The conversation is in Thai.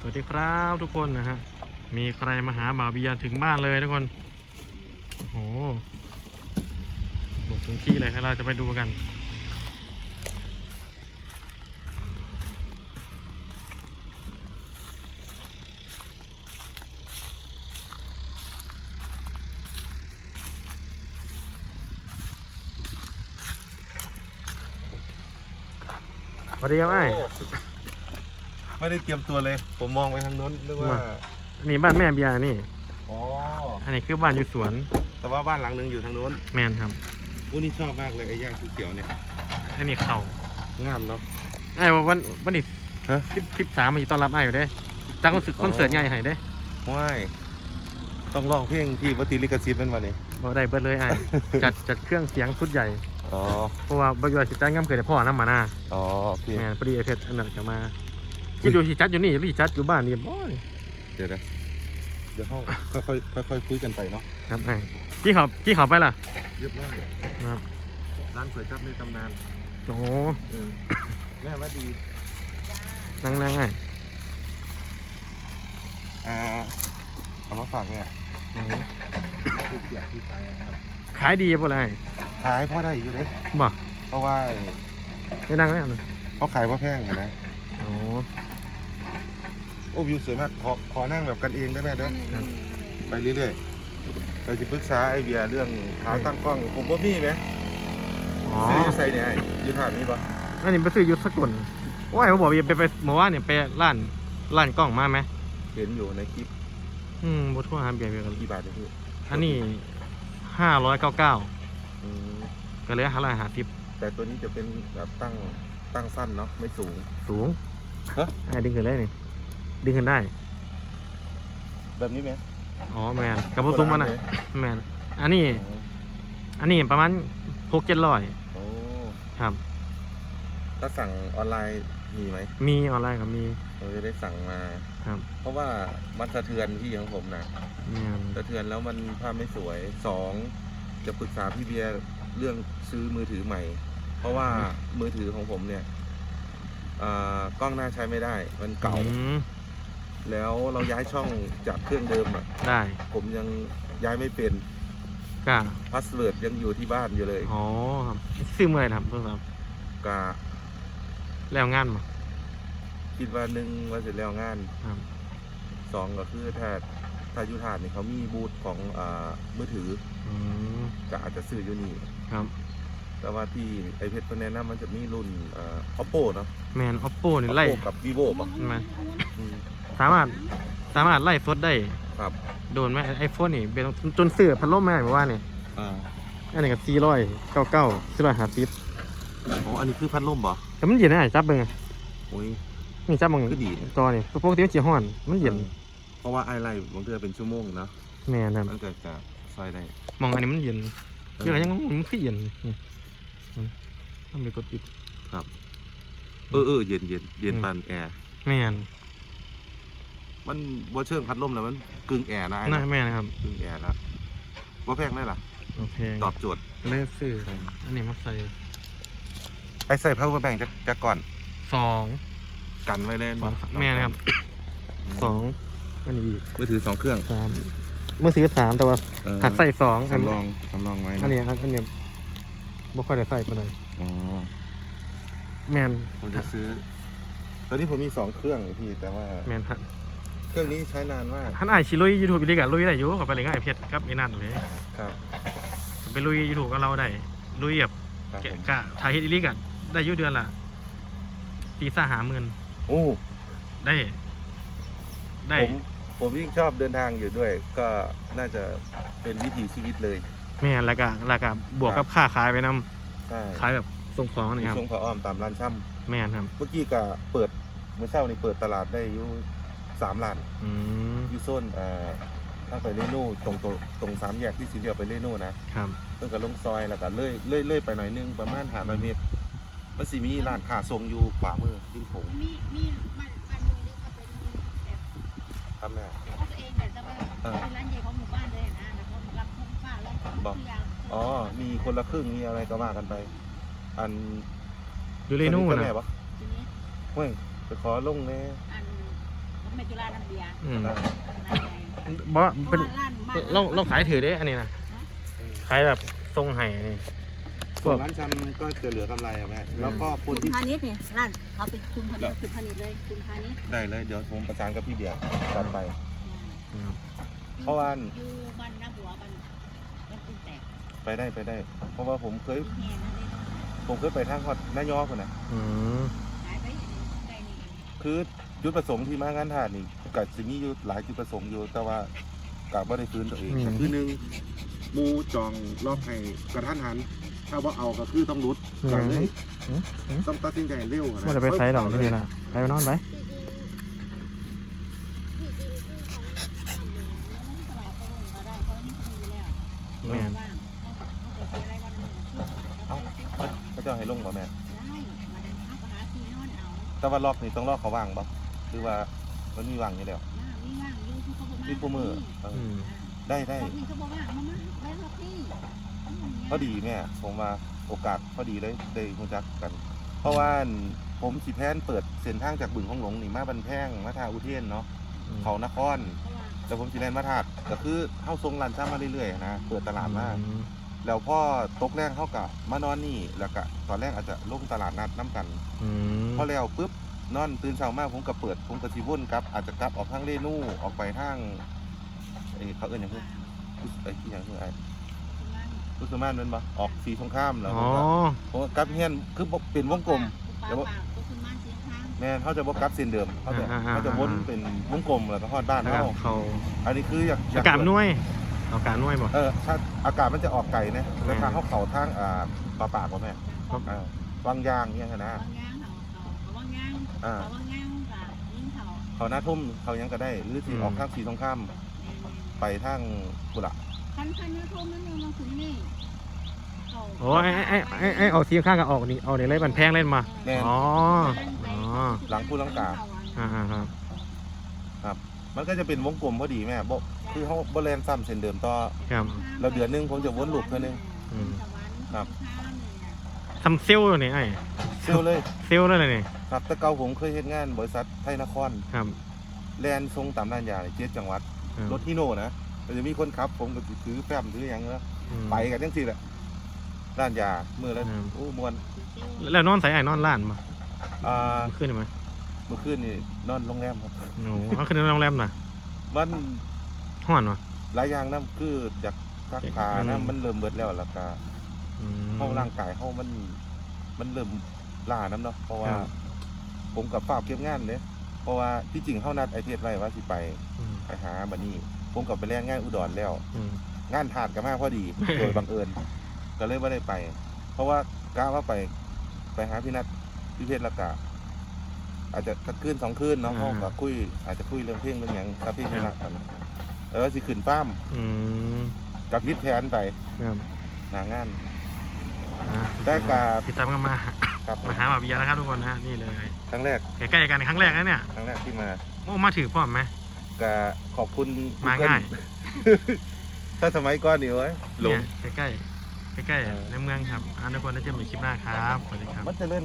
สวัสดีครับทุกคนนะฮะ มีใครมาหาบ่าวเบียถึงบ้านเลยทุกคน โอ้โหบุกถึงที่เลยครับเราจะไปดูกันสวัสดีครับไอ้ ไม่ได้เตรียมตัวเลย ผมมองไปทางโน้นนึกว่าว่า อันนี้บ้านแม่เบียร์นี่ อ๋อ อันนี้คือบ้านอยู่สวน แต่ว่าบ้านหลังหนึงอยู่ทางโน้นแมนครับ อู้นี่ชอบมากเลยไอ้ย่างเขียวๆเนี่ย อันนี้เขางามเนาะ ไอ้ว่าวันวันนี้ฮะคลิปคลิปสามมาอยู่ต้อนรับไอ้อยู่เด้จังรู้สึกคอนเสิร์ตใหญ่ให้เด้ว้ายต้องร้องเพลงที่วัติลิกซิตเป็นวันนี้ บ่ได้เบิดเลยไอ้จัดจัดเครื่องเสียงชุดใหญ่ อ๋อ เพราะว่าบริวารสิจัดงามเกิดแต่พ่อน้ำมาหน้าอ๋อโอเคแม่นพอดีไอ้เพชรอันนั้นจะมา คิดดูสิจัดอยู่นี่หรือสิจัดอยู่บ้านนี่บ่อยเดี๋ยวนะเดี๋ยวห้องค่อยๆค่อยๆคุยกันไปเนาะครับไอ้พี่เขาพี่เขาไปล่ะเรียบร้อยครับร้านสวยจับในตำนานโอ้โหเออแม่ว่าดีนั่งนั่งไอ้อ่าเอามาฝากเนี่ยโอ้โหคือเกียรติที่ขายนะครับขายดีบ่ล่ะไอ้ขายพ่อได้อยู่เลยบ่เพราะว่าไม่นั่งแล้วนะเขาขายว่าแพงอยู่นะโอ้โอ้วิวสวยมากขอขอนั่งแบบกันเองได้ไหมเด้อครับไปเรื่อยๆเราจะปรึกษาไอเบียร์เรื่องขาตั้งกล้องผมว่ามีไหมอ๋อซื้ออยู่ใส่เนี่ยไอ้อยืนถามมีปะอันนี้ไปซื้ออยุทธสกุลว่าไอ้เขาบอกว่าไปไปเมื่อวานเนี่ยไปร้านร้านกล้องมาไหมเห็นอยู่ในคลิปอืมบททั่วหาเบียร์เบียร์กันกี่บาทเนี่ยพี่อันนี้ห้าร้อยเก้าเก้าอืมก็เลยห้าร้อยห้าสิบแต่ตัวนี้จะเป็นแบบตั้งตั้งสั้นเนาะไม่สูง สูงฮะไอ้ดึงขึ้นได้นี่ ดึงขึ้นได้ แบบนี้ไหมอ๋อแมนกับผสมมันอะเลยแมนอันนี้ อันนี้ประมาณหกเจ็ดร้อยโอ้ครับ ถ้าสั่งออนไลน์มีไหมมีออนไลน์กับมีเราจะได้สั่งมา ครับ เพราะว่ามันสะเทือนที่ของผมนะแมนสะเทือนแล้วมันภาพไม่สวยสองจะปรึกษาพี่เบียร์เรื่องซื้อมือถือใหม่ เพราะว่ามือถือของผมเนี่ยอ่ากล้องหน้าใช้ไม่ได้ มันเก่าอืม แล้วเราย้ายช่องจากเครื่องเดิมอะได้ผมยังย้ายไม่เป็นก็พาสเวิร์ดยังอยู่ที่บ้านอยู่เลยอ๋อครับซื้อเมื่อไหร่ครับเพิ่งครับกะแล้วงานมาคิดว่าหนึ่งว่าเสร็จแล้วงานครับสองก็คือถ้าถ้าอยุทธาเนี่ยเขามีบูธของอ่ามือถืออืมก็อาจจะซื้ออยู่นี่ครับ แต่ว่าที่ไอเพชรเพิ่นแนะนำมันจะมีรุ่นอ่า oppo เนาะ แมน oppo นี่ไล่ oppo กับ vivo ป่ะ ใช่ไหมอืม สามารถสามารถไล่ฟดได้ครับโดนไหมไอโฟนนี่เป็นจนเสือพัดลมไม่ได้บอกว่าเนี่ยอ่าอันนี้ก็สี่ร้อยเก้าเก้าสี่ร้อยห้าสิบอ๋ออันนี้คือพัดลมป่ะแต่มันเย็นนะไอ้จับเบิ่งอะโอ้ยนี่จับเบิ่งคือดีนะตัวนี่ปกติมันจีฮ้อนมันเย็นออเพราะว่าไอไลท์บางทีเป็นชั่วโมงเนาะแม่นะมันก็จะซอยได้มองอันนี้มันเย็นคืออะไรยังมันคือเย็นนี่อืมต้องมีกดปิดเออเออเย็นเย็นเย็นอืมปานแอร์แม่น มันว่าเชิงพัดลมแล้วมันกึ่งแอร์นะไอ้น่านะแม่นะครับกึ่งแอร์นะว่าแพงได้ล่ะโอเคตอบโจทย์เลยซื้ออันนี้มาใส่ไอใส่ power bank จะจะก่อนสองกันไว้เล่นสองแม่นะครับสองอันนี้อีกมือถือสองเครื่องสามเมื่อซื้อสามแต่ว่าเออหักใส่สองอันสำรองสำรองไว้นะอันนี้อันอันนี้บ่ค่อยได้ใส่ปานใดอ๋อแม่นผมจะซื้อ ตอนนี้ผมมีสองเครื่องพี่แต่ว่าแม่นฮะ เครื่องนี้ใช้นานมากท่านไอายชิลุยยูทูบอีกดีกะลุยได้อยู่กับไปเลยง่ายเพชรครับไอ้นั่นเลยครับไปลุยยูทูบกับเราได้ลุยแบบครับแกะผมกะถ่ายเฮ็ดอีกอะได้อยุ่เดือนละปีซ่าหาหมื่นโอ้ได้ ได้ ผมผมยิ่งชอบเดินทางอยู่ด้วย ก็น่าจะเป็นวิถีชีวิตเลยแม่นแล้วก็แล้วก็บวกกับค่าขายไปนำใช่ขายแบบส่งของนี่ครับช่วงพระอ้อมตามร้านช่แม่นครับำเมื่อกี้ก็เปิดเมื่อเช้านี่เปิดตลาดได้อยู่ สามล้านอืมอยู่โซนเอ่อทางไปเรนูตรงตรงตรงสามแยกที่สีเดียวไปเรนูนะครับเพิ่งก็ลงซอยแล้วก็เลื่อยเลื่อยเลื่อยไปหน่อยนึงประมาณหาร้อยเมตรมันสิมีร้านค้าทรงอยู่ขวามือริมโขงมีมีมันมันมีหรือว่าเป็นแบบครับแม่ของตัวเองแต่ว่าเป็นร้านใหญ่ของหมู่บ้านเลยนะแล้วก็รับทุกฝ้ารับทุกอย่างอ๋อมีคนละครึ่งมีอะไรก็ว่ากันไป อันดูเรนูสนะแม่ปะทีนี้เฮ้ยไปขอลงแน่อัน ผมไม่จุเบียร์อืมเออร้านใหญ่บ่เป็นพราะว่าร้านบ้นเราเราขายถือได้อันนี้นะขายแบบทรงไห้นี่พส่ววกนร้านชำก็จะเหลือกำไรอะแม่แล้วก็คนคุณที่พาณิชย์เนี่ยร้านเขาเป็นคุณพาณิชย์คุณพาณิชย์เลยคุณพาณิชย์ได้เลยเดี๋ยวผมประสานกับพี่เบียร์ก่อนไป อืมเพราะว่า อยู่บ้านน้าหัวบ้านยังกุ้งแตกไปได้ไปได้ เพราะว่าผมเคยที่แห่นั่นเลยเนาะผมเคยไปทางฮอดนายอคนนะอืม ขายไปได้นี่เอง คือจุดประสงค์ที่มางานทานนี่กับสิมีอยู่หลายจุดประสงค์อยู่ แต่ว่ากับว่าได้ฟื้นตัวเองก็คือหนึ่งหมูจองรอบให้กระทันหัน ถ้าว่าเอาก็คือต้องรุดก่อนเลยต้องตัดสินใจเร็วว่าจะไปใช้ดอกนี่ละไปนอนไป ตลาดก็ลงก็ได้เพราะนี่เขามีแล้ว แม่น ว่างเขาเปิดอะไรวันหนึ่งเอาไป เขาจะให้ลงบ่แม่ ได้มาดันข้าวหาที่นอนเอา แต่ ว่ารอบนี้ต้องรอบเขาว่างบ่คือว่ามันมีว่างอยู่แล้วหน้ามีว่างอยู่ที่เขาบอกมีคู่มือเอออืมได้ได้รอบนี้เขาบอกว่ามามาได้รอบนี้พอดีแม่ผมว่าโอกาสพอดีเลยได้รู้จักกัน เพราะว่าผมสิแพนเปิดเส้นทางจากบึงของหลงนี่มาบันแพงมาทาอุเทนเนาะเขานคร แต่ผมสิแลนมาทาดก็คือเข้าทรงร้านซ้ำมาเรื่อยๆนะเปิดตลาดมาอืม แล้วพ่อตกแรงเข้ากับมานอนนี่แล้วก็ตอนแรกอาจจะลงตลาดนัดน้ำกันอืมพอแล้วปุ๊บนอนตื่นเช้ามากผมก็เปิดผมก็สิวนกลับ อาจจะกลับออกทางเรนูออกไปทางเอ้ยเขาเอิ้นหยังคือไอ้ที่หยังคือไอ้รุสมานแมันบ่ออกสีสงครามแล้วอ๋ผอมก็ผมก็กลับเฮียนคือบ่เป็นวงกลม เดี๋ยวก็คุณมาเสียงข้างแม่นเขาจะบ่กลับเส้นเดิมเขาจะเขาจะวนเป็นวงกลมแล้วก็ฮอดบ้านแล้วก็เฮาเขาอันนี้คืออยากอยาอากกาศหน่วย อากาศหน่วยบ่ เออถ้าอากาศมันจะออกไกลนะแล้วทางอืมเขาเขาทางอ่าปลาปากบ่แม่ครับ อ่าวังยางเนี่ยนะวางยางเขาเขาวางยางอ่า เขาวางยางกับยิงเขาเขาหน้าทุ่มเขายังก็ได้หรือสิอืม ออกทางสีสงครามไปทางกุละคันคันนี้ทุ่มนั่นเองมาถึงนี่โอ้ไอ้ไอ้ไอ้ไอ้ออกทีข้างกับออกนี่เอาเนี่ยเลยมันแพงเล่นมาแม่นอ๋อ อ๋อ หลังผู้ลังกา อ่าอ่าครับ มันก็จะเป็นวงกลมพอดีแม่บ่ คือเขาบ่แลนซ้ำเส้นเดิมต่อครับแล้วเดือนหนึงผมจะวนลูปเท่านึง อืมครับ ทำเซลล์นี่ไอ้เซลเลย เซลล์เลยนี่ครับแต่เก่าผมเคยเฮ็ดงานบริษัทไทยนคร ครับแลนทรงตามด้านยาเจ็ดจังหวัด ครับรถที่โน่นะมันจะมีคนขับ ผมก็สิถือแฟ้มถือหยังเนาะอืม ไปกันจังซี่แหละด้านยามื้อละอืมโอ้ม่วนแล้วนอนใส่ไอ้นอนร้านมาอ่าขึ้นไหมเมื่อคืนนี่นอนโรงแรมครับโอ้เอาขึ้นโรงแรมน่ะ มัน ห้อนวะ หลายอย่างนํคือจากซักผ้าอืนะม มันเริ่มเบิดแล้วแล้วก็อืมเฮาร่างกายเฮามัน มันเริ่มล้านํเนาะเพราะว่า ครับ ผมกับฝากเก็บงานเด้เพราะว่าที่จริงเฮานัดไอเทศไว้ว่าสิไปอืมไปหาบัดนี้ผมกับไปแล่นงานอุดรแล้ว อืม งานถาดกันมากพอดี โดยบังเอิญก็เลยไม่ได้ไป เพราะว่ากะว่าไปไปหาพี่นัทพี่เพชรละกะ อาจจะสักคืนสองคืนเนาะอ่า ห้องกับคุย อาจจะคุยเรื่องเพลงเรื่องหยังถ้าเพลงไม่รักกัน แล้วสิขึ้นป้ามอืมกับพิษแผนไปครับหางานอะได้กับติดตามกันมาครับมาหาหมาเบียร์นะครับทุกคนนะนี่เลยครั้งแรกใกล้ๆกันครั้งแรกนะเนี่ยครั้งแรกที่มาโอ้มาถือพร้อมไหมก็ขอบคุณมา Google ง่ายถ้าสมัยก่อนนี่เว้ยหลงเนี่ยใกล้ๆใกล้ๆในเมืองครับอะทุกคนได้เจอกันใหม่คลิปหน้าครับสวัสดีครับมันจะเล่น